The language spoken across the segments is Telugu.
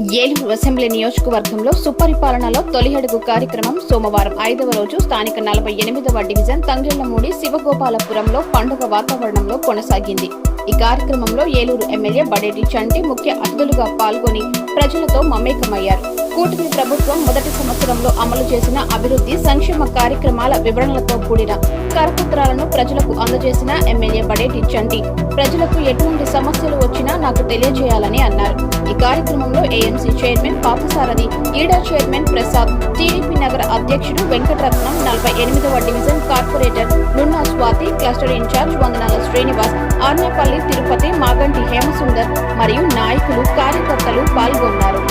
ఏలూరు అసెంబ్లీ నియోజకవర్గంలో సుపరిపాలనలో తొలి అడుగు కార్యక్రమం సోమవారం ఐదవ రోజు స్థానిక నలభై ఎనిమిదవ డివిజన్ తంగెళ్ళమూడి శివగోపాలపురంలో పండుగ వాతావరణంలో కొనసాగింది. ఈ కార్యక్రమంలో ఏలూరు ఎమ్మెల్యే బడేటి చంటి ముఖ్య అతిథులుగా పాల్గొని ప్రజలతో మమేకమయ్యారు. కూటమి ప్రభుత్వం మొదటి సంవత్సరంలో అమలు చేసిన అభివృద్ధి సంక్షేమ కార్యక్రమాల వివరణలతో కూడిన కరపత్రాలను ప్రజలకు అందజేసిన ఎమ్మెల్యే బడేటి చంటి ప్రజలకు ఎటువంటి సమస్యలు వచ్చినా నాకు తెలియజేయాలని అన్నారు. ఈ కార్యక్రమంలో ఏఎంసీ చైర్మన్ పాపసారథి ఈడా చైర్మన్ ప్రసాద్ టీడీపీ నగర అధ్యక్షుడు వెంకటరత్నం నలభై ఎనిమిదవ division corporator Nunna Swathi cluster incharge Vandanala Srinivas Arnepalli Tirupati Maganti Hemasundar మరియు నాయకులు కార్యకర్తలు పాల్గొన్నారు.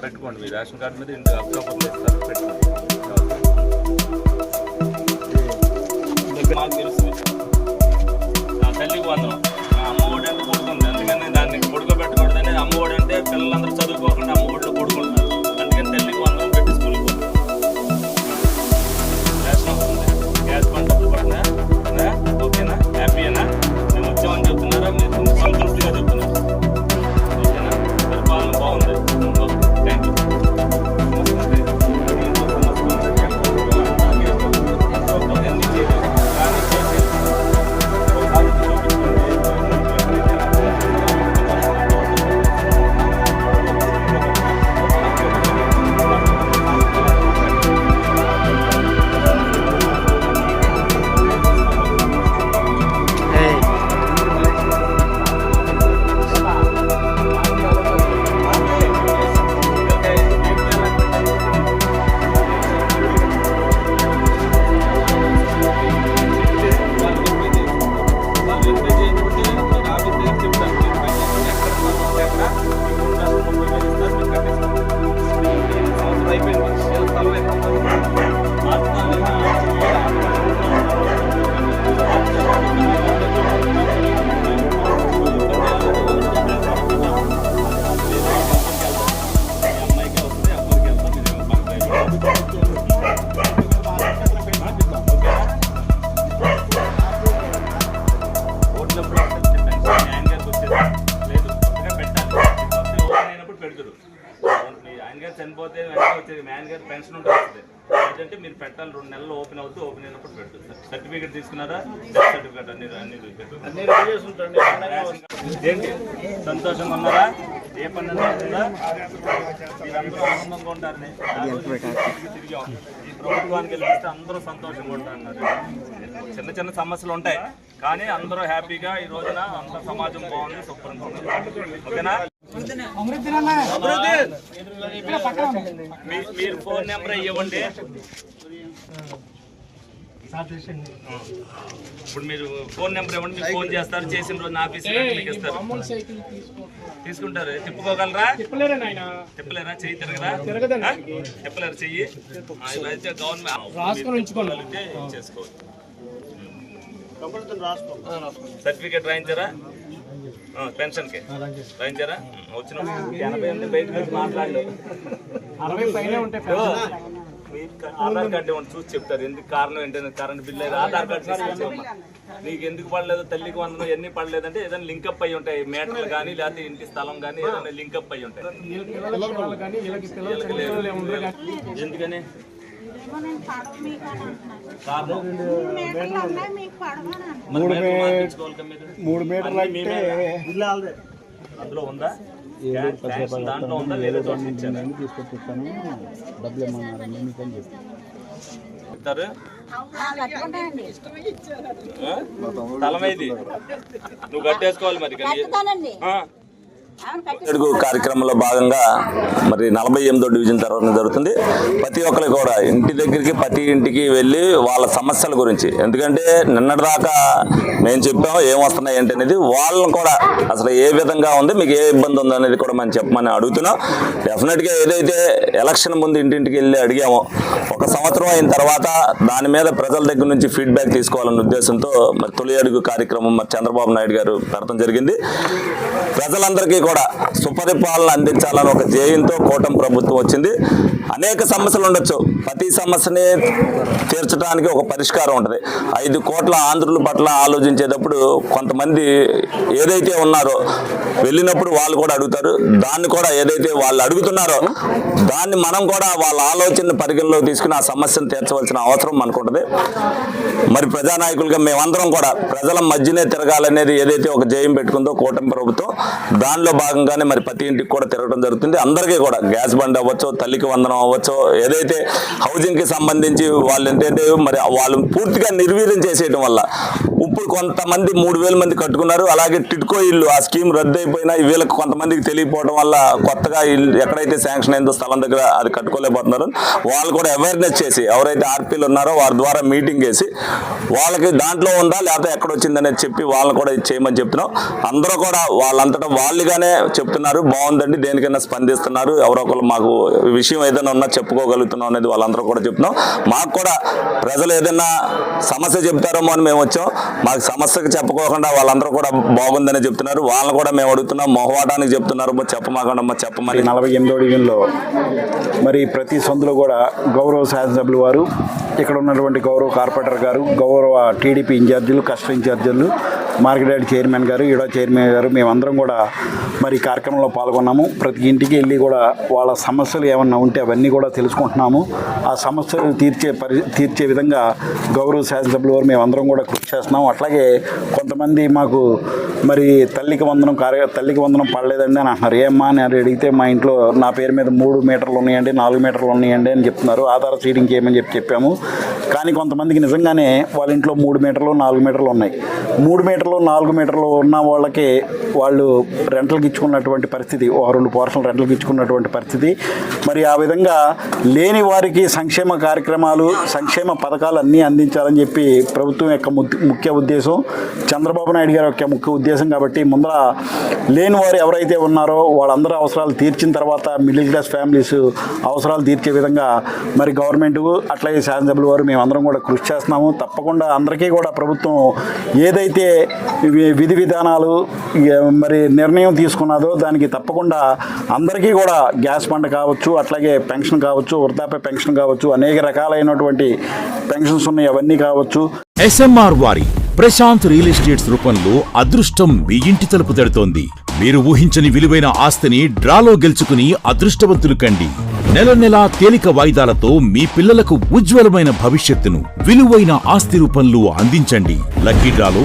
పెట్టుకోండి మీ రేషన్ కార్డు మీద ఇంటి అక్కపత్రం ఇస్తారు పెట్టుకోండి మాకు తెలుసు నా తల్లికి వందనం నా అమ్మఒడి అంటే కొడుకుంది అందుకని దాన్ని కొడుకోబెట్టకూడదు అనేది అమ్మఒడి అంటే పిల్లలందరూ చదువుకోకుండా అమ్మఒడిలో కొడుకు fuck, fuck. పెట్టాలి రెండు నెలలు ఓపెన్ అవుతుంది ఓపెన్ అయినప్పుడు పెడుతుంది సర్టిఫికేట్ తీసుకున్నారా? డెత్ సర్టిఫికేట్ అన్ని అన్ని. ఏంటి? సంతోషంగా ఉన్నారా? ఏ పని అన్నా అవుతుందా మీరందరూ ఆనందంగా ఉంటారని తిరిగి. ఈ ప్రభుత్వానికి గెలిపిస్తే అందరూ సంతోషంగా ఉంటారన్నారు. చిన్న చిన్న సమస్యలు ఉంటాయి కానీ అందరూ హ్యాపీగా ఈ రోజున అందరూ సమాజం బాగుంది శుభ్రంగా ఉంది. ఓకేనా? మీరు ఫోన్ నెంబర్ ఇవ్వండి. ఇప్పుడు మీరు ఫోన్ నెంబర్ ఇవ్వండి మీకు ఫోన్ చేస్తారు చేసిన రోజు నా ఆఫీస్ మీకు ఇస్తారు. తీసుకుంటారు. తిప్పుకోగలరా? తిప్పలేరా చెయ్యి తిరగదా ఆ? తిప్పలేరు చెయ్యి? గవర్నమెంట్ చేసుకోవచ్చు సర్టిఫికేట్ రాయించారా? ఆ, పెన్షన్కి. రాయించారా? వచ్చిన ఎనభై ఎనిమిది బయటకు వచ్చి మాట్లాడు. అరవై పైన ఉంటాయి ఆధార్ కార్డు ఏమన్నా చూసి చెప్తారు. ఎందుకు కారణం ఏంటంటే కరెంట్ బిల్ లేదు. ఆధార్ కార్డు తీసుకొచ్చామ్మా నీకు ఎందుకు పడలేదు? తల్లికి వందనం ఎన్ని పడలేదంటే ఏదైనా లింకప్ అయి ఉంటాయి. మేటలు కానీ లేకపోతే ఇంటి స్థలం కానీ ఏదైనా లింకప్ అయి ఉంటాయి. ఎందుకని? మూడు మీటర్లు ఉన్నాయి మీకు పడవ అని అంటున్నారు. మరి మూడు మేము మే- మార్పించుకోవాలి కదా మీరు. మూడు మీటర్లు అన్నీ అంటే మేమే అందులో ఉందా? తీసుకొచ్చిస్తాను డబ్బులు మీకని చెప్పి. చెప్తారు? తలమైది. నువ్వు కట్టేసుకోవాలి మరి కానీ. అడుగు కార్యక్రమంలో భాగంగా మరి నలభై ఎనిమిదో డివిజన్ తర్వాత జరుగుతుంది ప్రతి ఒక్కరికి కూడా ఇంటి దగ్గరికి ప్రతి ఇంటికి వెళ్ళి వాళ్ళ సమస్యల గురించి ఎందుకంటే నిన్నటిదాకా మేము చెప్పాము ఏం వస్తున్నాయి ఏంటి అనేది వాళ్ళని కూడా అసలు ఏ విధంగా ఉంది మీకు ఏ ఇబ్బంది ఉంది అనేది కూడా మనం చెప్పమని అడుగుతున్నాం డెఫినెట్గా ఏదైతే ఎలక్షన్ ముందు ఇంటింటికి వెళ్ళి అడిగామో ఒక సంవత్సరం అయిన తర్వాత దాని మీద ప్రజల దగ్గర నుంచి ఫీడ్బ్యాక్ తీసుకోవాలనే ఉద్దేశంతో మరి తొలి అడుగు కార్యక్రమం మరి చంద్రబాబు నాయుడు గారు పెడతం జరిగింది ప్రజలందరికీ కూడా సుపరిపాలన అందించాలని ఒక ధ్యేయంతో కూటమి ప్రభుత్వం వచ్చింది. అనేక సమస్యలు ఉండొచ్చు. ప్రతి సమస్యని తీర్చడానికి ఒక పరిష్కారం ఉంటుంది. ఐదు కోట్ల ఆంధ్రుల పట్ల ఆలోచించేటప్పుడు కొంతమంది ఏదైతే ఉన్నారో వెళ్ళినప్పుడు వాళ్ళు కూడా అడుగుతారు. దాన్ని కూడా ఏదైతే వాళ్ళు అడుగుతున్నారో దాన్ని మనం కూడా వాళ్ళ ఆలోచన పరిగణలోకి తీసుకుని ఆ సమస్యను తీర్చవలసిన అవసరం మనకుంటుంది మరి ప్రజానాయకులుగా మేమందరం కూడా ప్రజల మధ్యనే తిరగాలనేది ఏదైతే ఒక జయం పెట్టుకుందో కూటమి ప్రభుత్వం దానిలో భాగంగానే మరి ప్రతి ఇంటికి కూడా తిరగడం జరుగుతుంది. అందరికీ కూడా గ్యాస్ బండి అవ్వచ్చు తల్లికి వందనం అవ్వచ్చు. ఏదైతే హౌసింగ్కి సంబంధించి వాళ్ళు ఏంటంటే మరి వాళ్ళు పూర్తిగా నిర్వీర్యం చేసేయడం వల్ల ఇప్పుడు కొంతమంది మూడు వేల మంది కట్టుకున్నారు. అలాగే టిడ్కో ఇల్లు ఆ స్కీమ్ రద్దు అయిపోయినా వీళ్ళకి కొంతమందికి తెలియపోవడం వల్ల కొత్తగా ఇల్లు ఎక్కడైతే శాంక్షన్ అయిందో స్థలం దగ్గర అది కట్టుకోలేకపోతున్నారు. వాళ్ళు కూడా అవేర్నెస్ చేసి ఎవరైతే ఆర్పీలు ఉన్నారో వారి ద్వారా మీటింగ్ చేసి వాళ్ళకి దాంట్లో ఉందా లేకపోతే ఎక్కడ వచ్చిందనేది చెప్పి వాళ్ళని కూడా చేయమని చెప్తున్నాం. అందరూ కూడా వాళ్ళంతటా వాళ్ళుగానే చెప్తున్నారు బాగుందండి దేనికైనా స్పందిస్తున్నారు ఎవరో ఒకరు మాకు విషయం ఏదైనా ఉన్నా చెప్పుకోగలుగుతున్నాం అనేది వాళ్ళందరూ కూడా చెప్తున్నాం. మాకు కూడా ప్రజలు ఏదైనా సమస్య చెప్తారేమో అని మేము వచ్చాం. మాకు సమస్యకు చెప్పుకోకుండా వాళ్ళందరూ కూడా బాగుందని చెప్తున్నారు. వాళ్ళని కూడా మేము అడుగుతున్నాం మొహవాటానికి చెప్తున్నారు "అమ్మా, చెప్పమని. నలభై ఎనిమిదో డివిజన్లో మరి ప్రతి సందులో కూడా గౌరవ శాసనసభ్యులు వారు ఇక్కడ ఉన్నటువంటి గౌరవ కార్పొరేటర్ గారు గౌరవ టీడీపీ ఇన్ఛార్జీలు కష్ట ఇన్ఛార్జీలు మార్కెట్ చైర్మన్ గారు ఈడో చైర్మన్ గారు మేమందరం కూడా మరి కార్యక్రమంలో పాల్గొన్నాము. ప్రతి ఇంటికి వెళ్ళి కూడా వాళ్ళ సమస్యలు ఏమన్నా ఉంటే అవన్నీ కూడా తెలుసుకుంటున్నాము. ఆ సమస్యలు తీర్చే పరి తీర్చే విధంగా గౌరవ శాసనసభ్యుల వారు మేమందరం కూడా కృషి చేస్తున్నాం అట్లాగే కొంతమంది మాకు మరి తల్లికి వందనం కార్య తల్లికి వందనం పడలేదండి అని అంటున్నారు. ఏమ్మా అని అడిగితే మా ఇంట్లో నా పేరు మీద మూడు మీటర్లు ఉన్నాయండి నాలుగు మీటర్లు ఉన్నాయండి అని చెప్తున్నారు. ఆధార సీడింగ్ చేయమని చెప్పి చెప్పాము. కానీ కొంతమందికి నిజంగానే వాళ్ళ ఇంట్లో మూడు మీటర్లు నాలుగు మీటర్లు ఉన్నాయి. మూడు మీటర్లు నాలుగు మీటర్లు ఉన్న వాళ్ళకి వాళ్ళు రెంటల్కి ఇచ్చుకున్నటువంటి పరిస్థితి ఓ రెండు పోర్షన్లు రెంటల్కి ఇచ్చుకున్నటువంటి పరిస్థితి. మరి ఆ విధంగా లేని వారికి సంక్షేమ కార్యక్రమాలు సంక్షేమ పథకాలు అన్నీ అందించాలని చెప్పి ప్రభుత్వం యొక్క ముఖ్య- ముఖ్య ఉద్దేశం. చంద్రబాబు నాయుడు గారి యొక్క ముఖ్య ఉద్దేశం కాబట్టి ముందర లేని వారు ఎవరైతే ఉన్నారో వాళ్ళందరూ అవసరాలు తీర్చిన తర్వాత మిడిల్ క్లాస్ ఫ్యామిలీస్ అవసరాలు తీర్చే విధంగా మరి గవర్నమెంట్ అట్లాగే శాసనసభ్యుల వారు మేమందరం కూడా కృషి చేస్తున్నాము. తప్పకుండా అందరికీ కూడా ప్రభుత్వం ఏదైతే వి- విధి విధానాలు మరి నిర్ణయం తీసుకున్నదో దానికి తప్పకుండా అందరికీ కూడా గ్యాస్ బండ కావచ్చు అట్లాగే పెన్షన్ కావచ్చు వృద్ధాప్య పెన్షన్ కావచ్చు అనేక రకాలైనటువంటి పెన్షన్స్ ఉన్నాయి అవన్నీ కావచ్చు. ఎస్ఎంఆర్ వారి ప్రశాంత్ రియల్ ఎస్టేట్స్ రూపంలో అదృష్టం మీ ఇంటి తలుపు తడుతోంది. మీరు ఊహించని విలువైన ఆస్తిని డ్రాలో గెలుచుకుని అదృష్టవంతులు కండి. నెల నెలా తేలిక వాయిదాలతో మీ పిల్లలకు ఉజ్వలమైన భవిష్యత్తును విలువైన ఆస్తి రూపంలో అందించండి. లక్కీ డ్రాలో